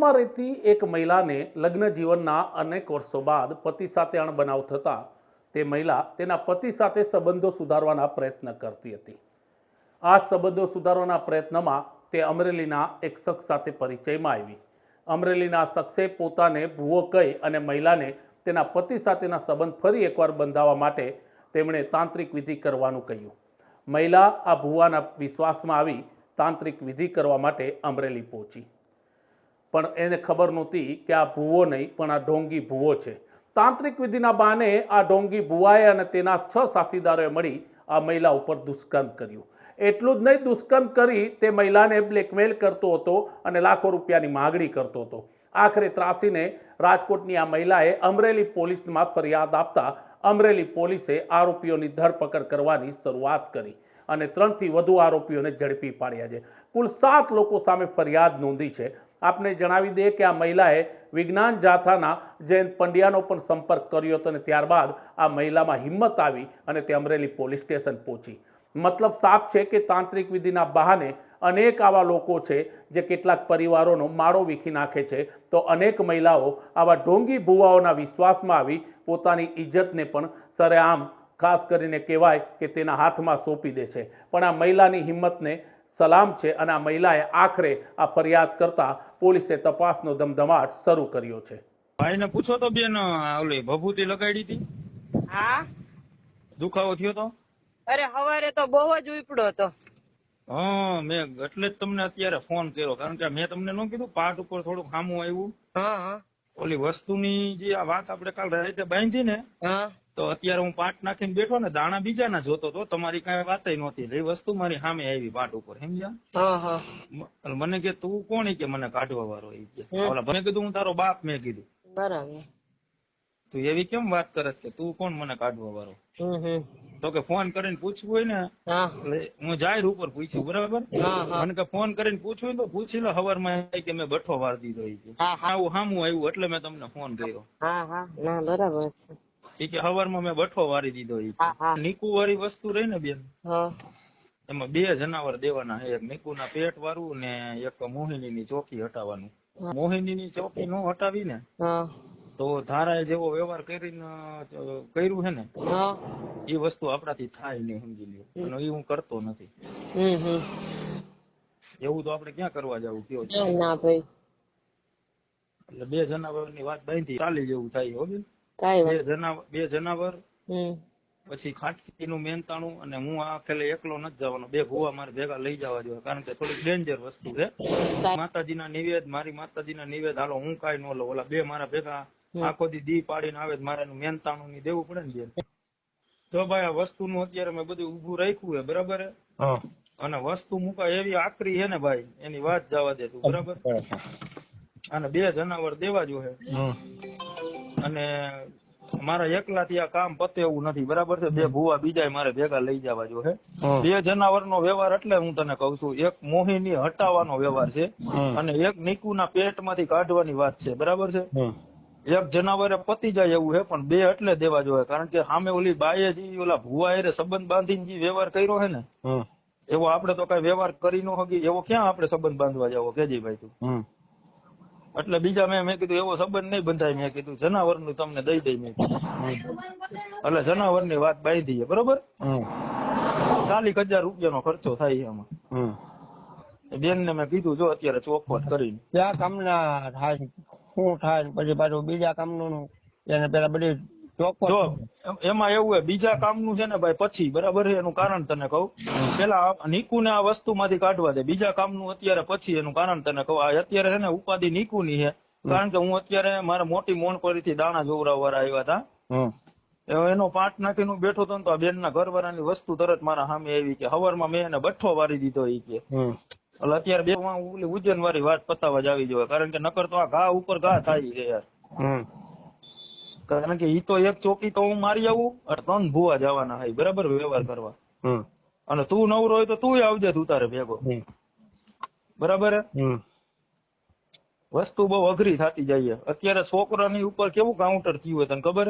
રાજકોટમાં રહેતી એક મહિલાને લગ્ન જીવનના અનેક વર્ષો બાદ પતિ સાથે અણબનાવ થતા તે મહિલા તેના પતિ સાથે સંબંધો સુધારવાના પ્રયત્ન કરતી હતી. આ સંબંધો સુધારવાના પ્રયત્નમાં તે અમરેલીના એક શખ્સ સાથે પરિચયમાં આવી. અમરેલીના શખ્સે પોતાને ભૂવો કહી અને મહિલાને તેના પતિ સાથેના સંબંધ ફરી એકવાર બંધાવવા માટે તેમણે તાંત્રિક વિધિ કરવાનું કહ્યું. મહિલા આ ભુવાના વિશ્વાસમાં આવી તાંત્રિક વિધિ કરવા માટે અમરેલી પહોંચી. પણ એને ખબર નહોતી કે આ ભૂવો નહીં, પણ આ ઢોંગી ભૂવો છે. તાંત્રિક વિધિના બહાને આ ઢોંગી ભુવાએ અને તેના છ સાથીદારોએ મળી આ મહિલા ઉપર દુષ્કર્મ કર્યું. એટલું જ નહીં, દુષ્કર્મ કરી તે મહિલાને બ્લેકમેલ કરતો હતો અને લાખો રૂપિયાની માગણી કરતો હતો. આખરે ત્રાસીને રાજકોટની આ મહિલાએ અમરેલી પોલીસમાં ફરિયાદ આપતા અમરેલી પોલીસે આરોપીઓની ધરપકડ કરવાની શરૂઆત કરી અને ત્રણથી વધુ આરોપીઓને ઝડપી પાડ્યા છે. કુલ સાત લોકો સામે ફરિયાદ નોંધી છે. આપને જણાવી દઈએ કે આ મહિલાએ વિજ્ઞાન જાથાના જયંત પંડ્યાનો પણ સંપર્ક કર્યો હતો અને ત્યારબાદ આ મહિલામાં હિંમત આવી અને તે અમરેલી પોલીસ સ્ટેશન પહોંચી. મતલબ સાફ છે કે તાંત્રિક વિધિના બહાને અનેક આવા લોકો છે જે કેટલાક પરિવારોનો માળો વીખી નાખે છે. તો અનેક મહિલાઓ આવા ઢોંગી ભુવાઓના વિશ્વાસમાં આવી પોતાની ઇજ્જતને પણ સરેઆમ ખાસ કરીને કહેવાય કે તેના હાથમાં સોંપી દે છે. પણ આ મહિલાની હિંમતને સલામ છે અને આ મહિલાએ આખરે આ ફરિયાદ કરતા પોલીસે તપાસનો ધમધમાટ શરૂ કર્યો છે. ભાઈને પૂછો તો બેન ઓલી ભભૂતિ લગાડી હતી? હા? દુખાવો થયો તો? અરે હવારે તો બહુ જ ઉપડો હતો. હા મેં એટલે જ તમને અત્યારે ફોન કર્યો કારણ કે મેં તમને ન કીધું પાઠ ઉપર થોડુંક સામું આવ્યું. હા હા. ઓલી વસ્તુની જે આ વાત આપણે કાલ રાતે બાંધી ને હા. તો અત્યારે હું પાટ નાખીને બેઠો ને દાણા બીજાના જોતો તો તમારી કઈ વાત નહોતી. એ વસ્તુ મારી સામે આવી પાટ ઉપર સમજ્યા? મને કે તું કોણ? કે મને કાઢવા વાળો કે. મને કીધું હું તારો બાપ મેં કીધું. બરાબર. તું એવી કેમ વાત કરે કે તું કોણ? મને કાઢવા વાળો. તો કે ફોન કરીને પૂછવું હોય ને એટલે હું જાહેર ઉપર પૂછ્યું બરાબર? મને કે ફોન કરીને પૂછવું તો પૂછી લો હવારમાં કે મેં બઠો વાર દીધો હા હું. આવું સામું આવ્યું એટલે મેં તમને ફોન કર્યો. હા હા. ના બરાબર છે. ઈ કે હવારમાં મેં બઠો વારી દીધો હા નીકુ વાળી વસ્તુ રહી ને બેન. એમાં બે જનાવર દેવાના એક નીકુના પેટ વાળું ને એક મોહિની ની ચોકી હટાવવાનું. મોહિની ની ચોકી નો હટાવી ને તો ધારા જેવો વ્યવહાર કરીને કર્યું છે ને એ વસ્તુ આપણાથી થાય નહીં સમજી લ્યો. અને એ હું કરતો નથી. એવું તો આપણે ક્યાં કરવા જવું કયો ના ના ભાઈ. એટલે બે જનાવરની વાત બાંધી ચાલી જેવું થાય હો બેન. બે જનાવર બે જનાવર હમ. પછી ખાટકીનું મહેનતાણું અને હું આ ખેલે એકલો નથી જવાનો. બે ભૂવા મારે ભેગા લઈ જવા જોઈએ કારણ કે થોડીક ડેન્જર વસ્તુ છે. માતાજીના નિવેદ મારી માતાજીના નિવેદ હાલો હું કઈ ન લઉં. ઓલા બે મારા ભેગા આખો દી દી પાડીને આવે મારે એનું મહેનતાણું ની દેવું પડે ને બેન? જો ભાઈ આ વસ્તુ નું અત્યારે મેં બધું ઊભું રાખ્યું છે બરાબર અને વસ્તુ મુકાય એવી આકરી છે ને ભાઈ એની વાત જવા દે તું બરાબર? અને બે જનાવર દેવા જોઈએ અને મારા એકલાથી આ કામ પતે એવું નથી. બરાબર છે? બે ભૂવા બીજા મારે ભેગા લઈ જવા જોઈએ બે જનાવર નો વ્યવહાર એટલે હું તને કઉ છું એક મોહિની હટાવવાનો વ્યવહાર છે અને એક નીકુ ના પેટમાંથી કાઢવાની વાત છે. બરાબર છે? એક જનાવરે પતી જાય એવું હે પણ બે એટલે દેવા જોઈએ કારણ કે સામે ઓલી બાએ જે ઓલા ભૂવા એરે સંબંધ બાંધીને જે વ્યવહાર કર્યો છે ને એવો આપણે તો કઈ વ્યવહાર કરી ન હકી એવો ક્યાં આપણે સંબંધ બાંધવા જાવો? કેજી ભાઈ તું. એટલે બીજા મેં મેં કીધું એવો સંબંધ નહીં બંધાય. મેં કીધું જનાવરનું તમને દઈ દઈ મેં એટલે જનાવરની વાત બાંધી છે બરોબર? ચાલીસ હજાર રૂપિયા નો ખર્ચો થાય એમાં. બેન ને મેં કીધું જો અત્યારે ચોખવટ કરીને. ક્યાં કામના થાય શું થાય પછી પાછું બીજા કામનું એને પેલા બધી જો એમાં એવું બીજા કામનું છે ને ભાઈ પછી બરાબર છે એનું કારણ તને કહું. પેલા નીકુ ને આ વસ્તુ માંથી કાઢવા દે. બીજા કામનું અત્યારે પછી એનું કારણ તને કહું. આ અત્યારે છે ને ઉપાધિ નીકુ ની છે. કારણ કે હું અત્યારે મારા મોટી મોણથી દાણા જોવરાવવા આવ્યા હતા. એનો પાટ નાખીને બેઠો હતો ને તો આ બેનના ની વસ્તુ તરત મારા સામે આવી કે હવારમાં મેં એને બઠ્ઠો વારી દીધો એ કે. એટલે અત્યારે બે ઉજન ઉજ્જૈન વાળી વાત પતાવવા જ આવી જોઈએ કારણ કે નકર તો આ ઘા ઉપર ઘા થાય છે યાર. કારણ કે ઈ તો એક ચોકી તો હું મારી આવું અને ત્રણ ભુવા જવાના હોય બરાબર? વ્યવહાર કરવા. અને તું નવરો હોય તો તું આવજે તું તારે ભેગો. બરાબર હે? વસ્તુ બહુ અઘરી થતી જાય છે. અત્યારે છોકરાની ઉપર કેવું કાઉન્ટર થયું હોય તને ખબર.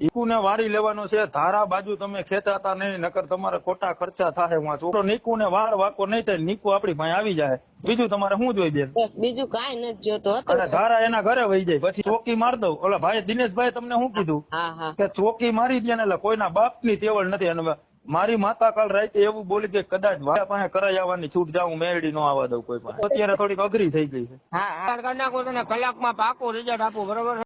ઈકુને વારી લેવાનો છે ધારા બાજુ તમે ખેંચાતા નહીં નકર તમારે ખોટા ખર્ચા થાય હું છોકરો નીકુને વાળ વાકો નહીં થાય નીકુ આપડી પાસે આવી જાય. બીજું તમારે શું જોઈ બેન? બસ બીજું કઈ નથી જોતો હતું. અને ધારા એના ઘરે વહી જાય. પછી ચોકી માર દઉં. ઓલા ભાઈ દિનેશભાઈ તમને શું કીધું? હા હા. કે ચોકી મારી દે ને એટલે કોઈના બાપની તેવડ નથી. અને મારી માતા કાલ રાતે એવું બોલી કે કદાચ મારા પાસે કરાઈ આવવાની છૂટ જાઉં મેળડી નો આવવા દઉં કોઈ પાસે. અત્યારે થોડીક અઘરી થઈ ગઈ છે. હા હા. કરી નાખો તને કલાકમાં પાકું રિઝલ્ટ આપો બરોબર?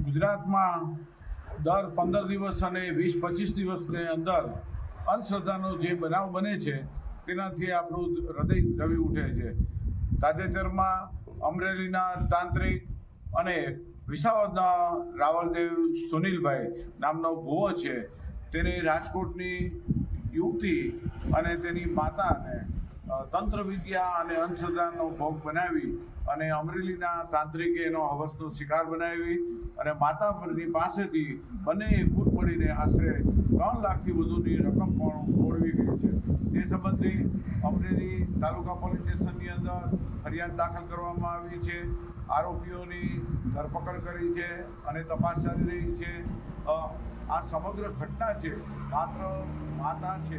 ગુજરાતમાં દર પંદર દિવસ અને વીસ પચીસ દિવસની અંદર અંધશ્રદ્ધાનો જે બનાવ બને છે તેનાથી આપણું હૃદય રવી ઉઠે છે. તાજેતરમાં અમરેલીના તાંત્રિક અને વિસાવદના રાવલદેવ સુનિલભાઈ નામનો ભુવો છે તેને રાજકોટની યુવતી અને તેની માતાને તંત્ર વિદ્યા અને અંધશ્રદ્ધાનો ભોગ બનાવી અને અમરેલીના તાંત્રિકે એનો હવસનો શિકાર બનાવી અને માતા પરની પાસેથી બંને ફૂટ પડીને આશરે ત્રણ લાખથી વધુની રકમ પણ ઓળવી ગઈ છે. તે સંબંધી અમરેલી તાલુકા પોલીસ સ્ટેશનની અંદર ફરિયાદ દાખલ કરવામાં આવી છે. આરોપીઓની ધરપકડ કરી છે અને તપાસ ચાલી રહી છે. આ સમગ્ર ઘટના છે, માત્ર માતા છે,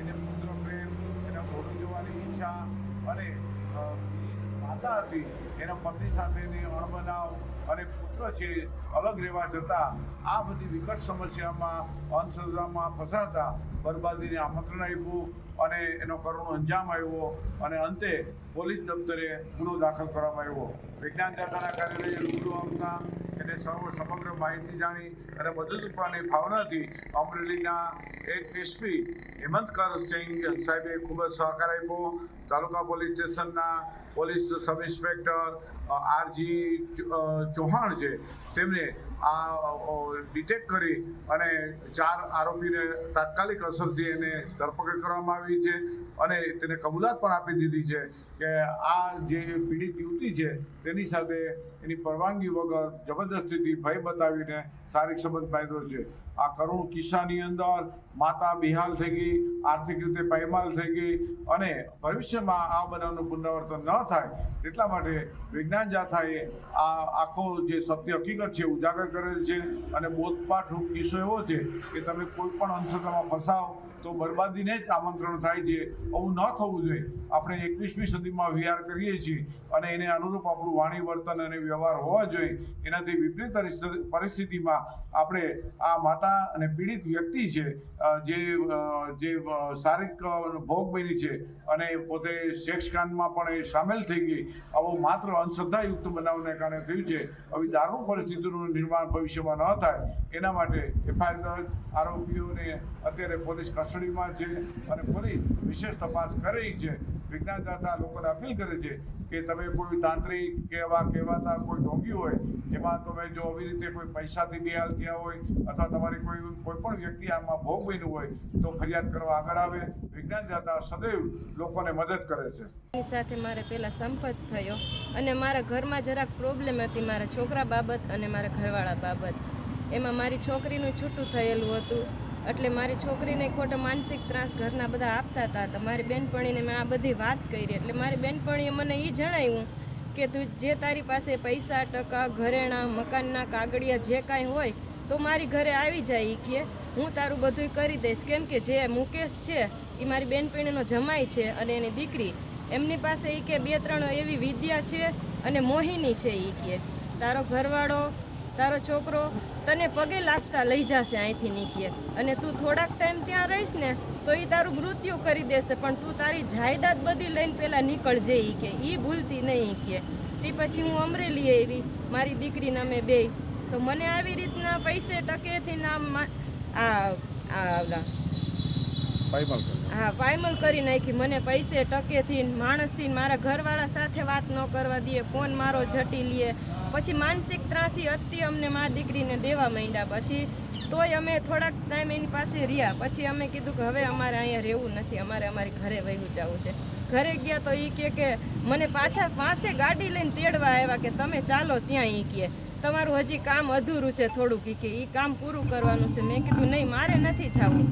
એને પુત્ર પ્રેમ, એને મોઢું જોવાની ઈચ્છા અને માતા હતી, એના પતિ સાથેની અણબનાવ અને પુત્ર છે, અલગ રહેવા જતાં આ બધી વિકટ સમસ્યામાં, અંધશ્રદ્ધામાં ફસાતા, બરબાદીને આમંત્રણ આપ્યું અને એનો કરુણ અંજામ આવ્યો અને અંતે પોલીસ દફતરે ગુનો દાખલ કરવામાં આવ્યો. વિજ્ઞાન દાતાના કાર્યાલયે રૂબરૂ આવતા સર્વ સમગ્ર માહિતી જાણી અને મદદ કરવાની ભાવનાથી અમરેલીના એક એસપી હેમંતકર સિંહ સાહેબે ખૂબ જ સહકાર આપ્યો. તાલુકા પોલીસ સ્ટેશનના police sub inspector R G Chauhan છે, તેમને આ ડિટેક્ટ કરી અને ચાર આરોપીને તાત્કાલિક અસરથી એને ધરપકડ કરવામાં આવી છે. અને તેને કબૂલાત પણ આપી દીધી છે કે આ જે પીડિત યુવતી છે, તેની સાથે એની પરવાનગી વગર જબરદસ્તીથી ભય બતાવીને શારીરિક સંબંધ બાંધ્યો છે. આ કરુણ કિસ્સાની અંદર માતા બિહાલ થઈ ગઈ, આર્થિક રીતે પાયમાલ થઈ ગઈ અને ભવિષ્યમાં આ બનાવનું પુનરાવર્તન ન થાય એટલા માટે વિજ્ઞાન જાથાએ આ આખો જે સત્ય હકીકત છે ઉજાગર કરેલ છે અને બોધપાઠ કિસ્સો એવો છે કે તમે કોઈ પણ અંધશ્રદ્ધામાં ફસાવ તો બરબાદીને જ આમંત્રણ થાય છે. આવું ન થવું જોઈએ. આપણે એકવીસમી સદીમાં વિહાર કરીએ છીએ અને એને અનુરૂપ આપણું વાણી વર્તન અને વ્યવહાર હોવા જોઈએ. એનાથી વિપરીત પરિસ્થિતિ- પરિસ્થિતિમાં આપણે આ માતા અને પીડિત વ્યક્તિ છે જે જે શારીરિક ભોગ બની છે અને પોતે સેક્સ પણ એ સામેલ થઈ ગઈ, આવો માત્ર અંધશ્રદ્ધાયુક્ત બનાવને કારણે થયું છે. આવી દારૂણ પરિસ્થિતિનું નિર્માણ ભવિષ્યમાં ન થાય, એના માટે એફઆઈઆર આરોપીઓને અત્યારે પોલીસ કસ્ટડીમાં છે અને પોલીસ વિશેષ તપાસ કરી રહી છે. વિજ્ઞાનદાતા લોકોને અપીલ કરે છે કે તમે કોઈ તાંત્રિક કે એવા કહેવાતા કોઈ ઢોંગી હોય જેમાં તમે જો આવી રીતે કોઈ પૈસાથી બેહાલ થયા હોય અથવા તમારી કોઈ કોઈ પણ વ્યક્તિ આમાં ભોગ બન્યું હોય તો ફરિયાદ કરવા આગળ આવે. વિજ્ઞાન દાતા સદૈવ લોકોને મદદ કરે છે. એની સાથે મારે પહેલાં સંપર્ક થયો અને મારા ઘરમાં જરાક પ્રોબ્લેમ હતી મારા છોકરા બાબત અને મારા ઘરવાળા બાબત. એમાં મારી છોકરીનું છૂટું થયેલું હતું. એટલે મારી છોકરીને ખોટો માનસિક ત્રાસ ઘરના બધા આપતા હતા. તો મારી બેનપણીને મેં આ બધી વાત કરી. એટલે મારી બેનપણીએ મને એ જણાવ્યું કે તું જે તારી પાસે પૈસા, ટકા, ઘરેણાં, મકાનના કાગળિયા જે કાંઈ હોય, તો મારી ઘરે આવી જાય એ કે, હું તારું બધું કરી દઈશ. કેમ કે જે મુકેશ છે એ મારી બેનપણીનો જમાઈ છે અને એની દીકરી. એમની પાસે એ કે બે ત્રણ એવી વિદ્યા છે અને મોહિની છે એ કે. તારો ઘરવાળો તારો છોકરો તને પગે લાગતા લઈ જશે અહીંથી નીકળે. અને તું થોડાક ટાઈમ ત્યાં રહીશ ને તો એ તારું મૃત્યુ કરી દેશે પણ તું તારી જાયદાદ બધી લઈને પહેલાં નીકળજે એ કે. એ ભૂલતી નહીં કે. તે પછી હું અમરેલી આવી મારી દીકરી નામે બે. તો મને આવી રીતના પૈસે ટકેથી નામ આ આ ઓલા હા પાયમલ કરી નાખી. મને પૈસે ટકેથી માણસથી મારા ઘરવાળા સાથે વાત ન કરવા દે ફોન મારો જટી લે. પછી માનસિક ત્રાસી હતી અમને મા દીકરીને દેવા માંડ્યા. પછી તોય અમે થોડાક ટાઈમ એની પાસે રહ્યા. પછી અમે કીધું કે હવે અમારે અહીંયા રહેવું નથી. અમારે અમારી ઘરે વહી જવું છે. ઘરે ગયા તો એ કહે કે મને પાછા પાસે ગાડી લઈને તેડવા આવ્યા કે તમે ચાલો ત્યાં એ કહે તમારું હજી કામ અધૂરું છે થોડુંક કે. એ કામ પૂરું કરવાનું છે. મેં કીધું, નહીં, મારે નથી જવું.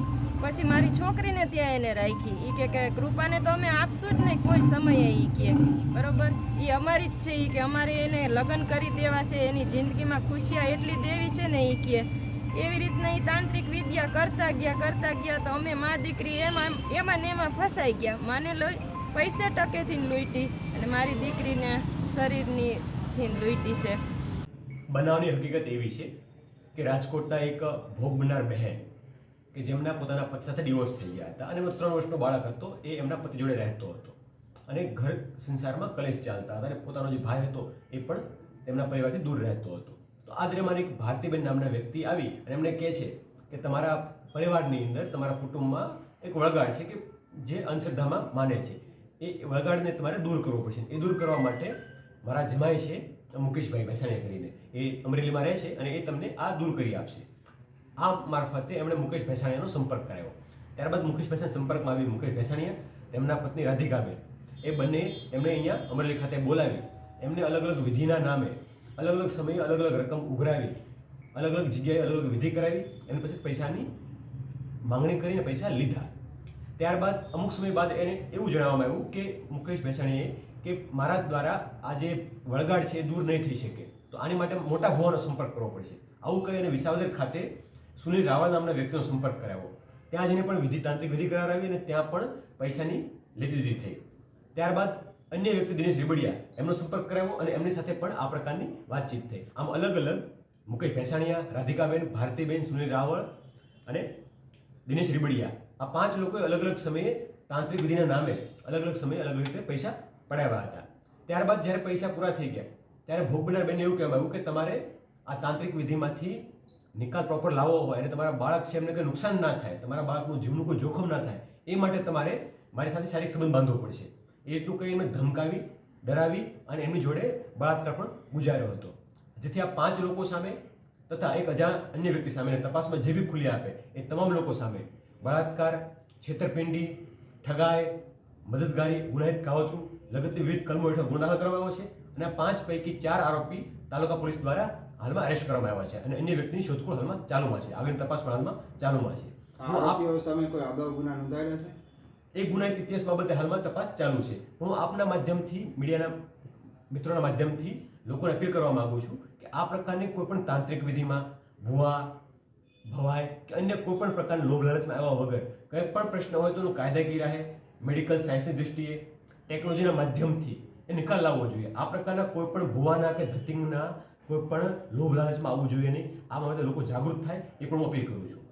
પછી મારી છોકરીને ત્યાં એને રાખી. એ કે કૃપાને તો અમે આપશું જ નહીં, કોઈ સમયે એ કે. બરોબર? એ અમારી જ છે એ કે અમારે એને લગ્ન કરી દેવા છે, એની જિંદગીમાં ખુશિયા એટલી દેવી છે ને એ કે. એવી રીતના એ તાંત્રિક વિદ્યા કરતા ગયા કરતા ગયા તો અમે મા દીકરી એમાં એમાં ને એમાં ફસાઈ ગયા. માને લોહી પૈસે ટકેથી લૂંટી અને મારી દીકરીને શરીરની થી લૂંટી છે. બનાવની હકીકત એવી છે કે રાજકોટના એક ભોગ બનનાર બહેન કે જેમના પોતાના પતિ સાથે ડિવોર્સ થઈ ગયા હતા. અને એમનો ત્રણ વર્ષનો બાળક હતો, એ એમના પતિ જોડે રહેતો હતો. અને ઘર સંસારમાં કલેશ ચાલતા હતા અને પોતાનો જે ભાઈ હતો, એ પણ તેમના પરિવારથી દૂર રહેતો હતો. તો આ દરમિયાન એક ભારતીબેન નામના વ્યક્તિ આવી અને એમને કહે છે કે તમારા પરિવારની અંદર, તમારા કુટુંબમાં એક વળગાડ છે કે જે અંધશ્રદ્ધામાં માને છે. એ વળગાડને તમારે દૂર કરવો પડશે. એ દૂર કરવા માટે મારા જમાઈ છે મુકેશભાઈ ભેસાણીયા કરીને. એ અમરેલીમાં રહે છે અને એ તમને આ દૂર કરી આપશે. આ મારફતે એમણે મુકેશ ભેસાણીયાનો સંપર્ક કરાવ્યો ત્યારબાદ મુકેશ ભેસાણી સંપર્કમાં આવી મુકેશ ભેસાણીયા તેમના પત્ની રાધિકાબેન એ બંને એમણે અહીંયા અમરેલી ખાતે બોલાવી. એમને અલગ અલગ વિધિના નામે, અલગ અલગ સમયે અલગ અલગ રકમ ઉઘરાવી, અલગ અલગ જગ્યાએ અલગ અલગ વિધિ કરાવી, એની પછી પૈસાની માંગણી કરીને પૈસા લીધા. ત્યારબાદ અમુક સમય બાદ એને એવું જણાવવામાં આવ્યું કે મુકેશ ભેસાણીએ કે મારા દ્વારા આ જે વળગાડ છે એ દૂર નહીં થઈ શકે. તો આની માટે મોટા ભુવાનો સંપર્ક કરવો પડશે. આવું કહી અને વિસાવદર ખાતે સુનિલ રાવળ નામના વ્યક્તિનો સંપર્ક કરાવ્યો. ત્યાં જઈને પણ વિધિ તાંત્રિક વિધિ કરાવી અને ત્યાં પણ પૈસાની લીધી દીધી થઈ. ત્યારબાદ અન્ય વ્યક્તિ દિનેશ રીબડિયા એમનો સંપર્ક કરાવ્યો અને એમની સાથે પણ આ પ્રકારની વાતચીત થઈ. આમ અલગ અલગ મુકેશ ભેસાણીયા, રાધિકાબેન, ભારતીબેન, સુનિલ રાવળ અને દિનેશ રીબડિયા આ પાંચ લોકોએ અલગ અલગ સમયે તાંત્રિક વિધિના નામે અલગ અલગ સમયે અલગ રીતે પૈસા પડાવ્યા હતા. ત્યારબાદ જ્યારે પૈસા પૂરા થઈ ગયા, ત્યારે ભોગ બનનાર બેનને એવું કહેવામાં કે તમારે આ તાંત્રિક વિધિમાંથી નિકાલ પ્રોપર લાવવો હોય અને તમારા બાળક છે એમને કંઈ નુકસાન ના થાય, તમારા બાળકનું જીવનું કોઈ જોખમ ના થાય, એ માટે તમારે મારી સાથે શારીરિક સંબંધ બાંધવો પડશે. એટલું કંઈ એમને ધમકાવી, ડરાવી અને એમની જોડે બળાત્કાર પણ ગુજાર્યો હતો. જેથી આ પાંચ લોકો સામે તથા એક અજાણ અન્ય વ્યક્તિ સામે તપાસમાં જે બી ખુલી આપે, એ તમામ લોકો સામે બળાત્કાર, છેતરપિંડી, ઠગાઈ, મદદગારી, ગુનાહિત કાવતરું, લગતની વિવિધ કલમો હેઠળ ગુનો દાખલ કરવામાં આવ્યો છે અને આ પાંચ પૈકી ચાર આરોપી તાલુકા પોલીસ દ્વારા હાલમાં અરેસ્ટ કરવામાં આવ્યા છે અને અન્ય વ્યક્તિની શોધખોળ હાલમાં ચાલુમાં છે. આગળની તપાસ પણ હાલમાં ચાલુમાં છે. આપ આરોપીઓ સામે કોઈ અગાઉ ગુના નોંધાયેલા છે? એ ગુનાહિત ઇતિહાસ બાબતે હાલમાં તપાસ ચાલુ છે. હું આપના માધ્યમથી મીડિયાના મિત્રોના માધ્યમથી લોકોને અપીલ કરવા માંગુ છું કે આ પ્રકારની કોઈ પણ તાંત્રિક વિધિમાં ભુવા ભવાય કે અન્ય કોઈપણ પ્રકારના લોભ લાલચમાં આવ્યા વગર કંઈ પણ પ્રશ્ન હોય તો એનું કાયદાકીય રહે મેડિકલ સાયન્સની દૃષ્ટિએ ટેકનોલોજીના માધ્યમથી એ નિકાલ લાવવો જોઈએ. આ પ્રકારના કોઈ પણ ભુવાના કે ધતિંગના કોઈ પણ લોભ લાલચમાં આવવું જોઈએ નહીં. આ બાબતે લોકો જાગૃત થાય, એ પણ હું અપીલ કરું છું.